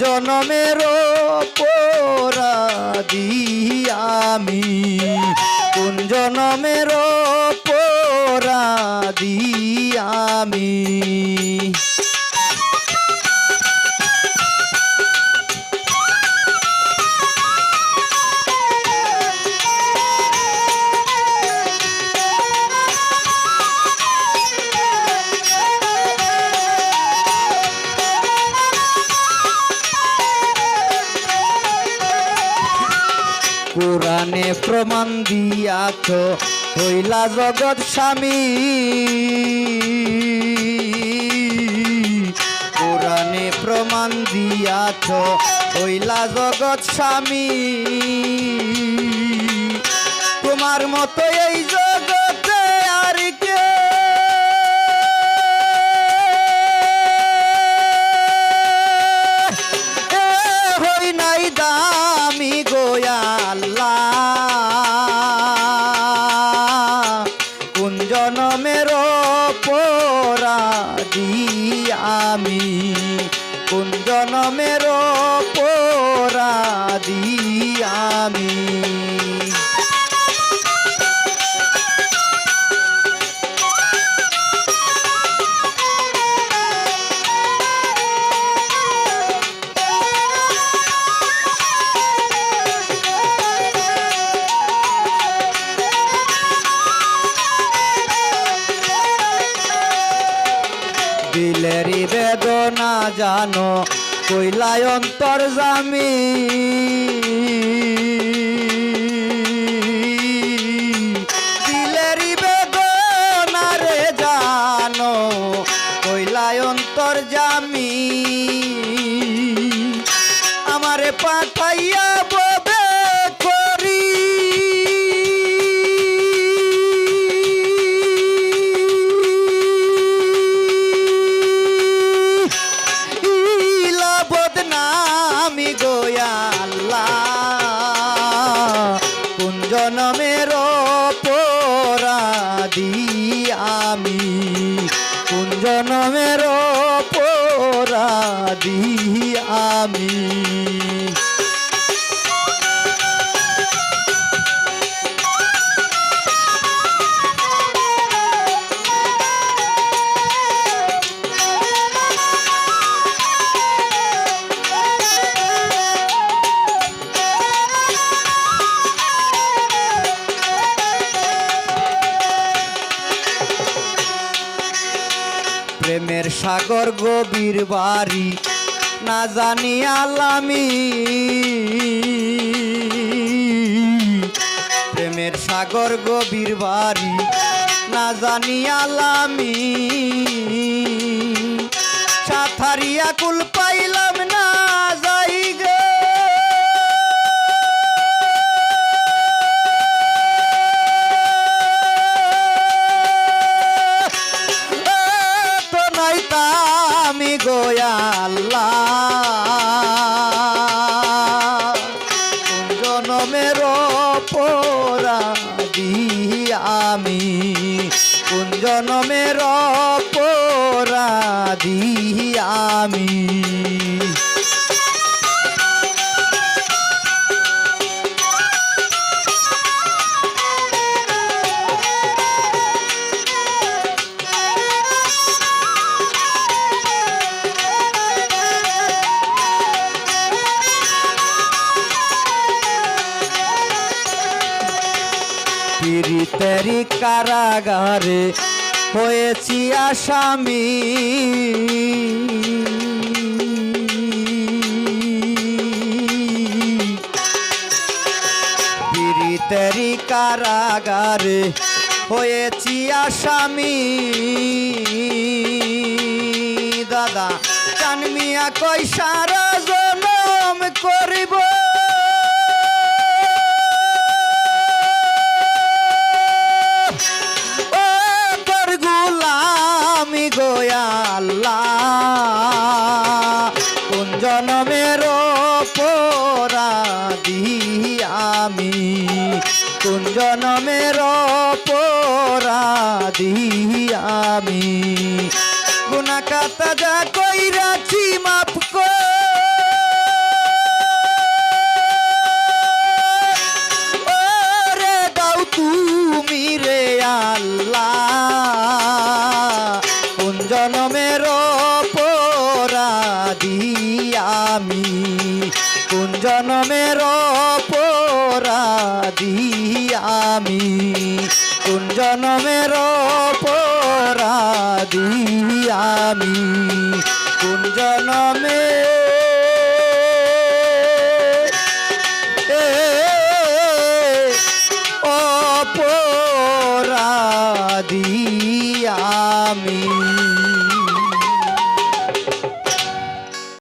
জনমের পোরাদি আমি। কোন জনমের পোরাদি আমি? প্রমাণ দিয়াছ হইলা জগৎ স্বামী। কোরআনে প্রমাণ দিয়াছ হইলা জগৎ স্বামী। তোমার মতো এই আমি কোন জনমের পোরা আমি? জানো কইলায় অন্তর জামি। দিলেরি বেদনা রে জানো কইলায় অন্তর জামি। আমারে পাঠাইয়া পোরাদি আমি কোন জনমের পোরাদি আমি? সাগর গভীর বাড়ি, না জানি আলামি। প্রেমের সাগর গভীর বাড়ি, না জানি আলামি। সাথারিয়া কুল জনমের পোরা আমি। কোন জনমের পোরা আমি? পীড়িতেরই কারাগারে হয়েছি আসামি। পীড়িতেরই কারাগারে হয়েছি আসামি। দাদা চানমিয়া কই সারা জনম করিব। জনমের পোরাদি আমি। কোন জনমের পোরাদি আমি? গুণাকাতা যা কইরাছি মাফ ওরে জনমের অপরাধী আমি। কোন জনমের অপরাধী আমি? কোন জনমে অপরাধী আমি?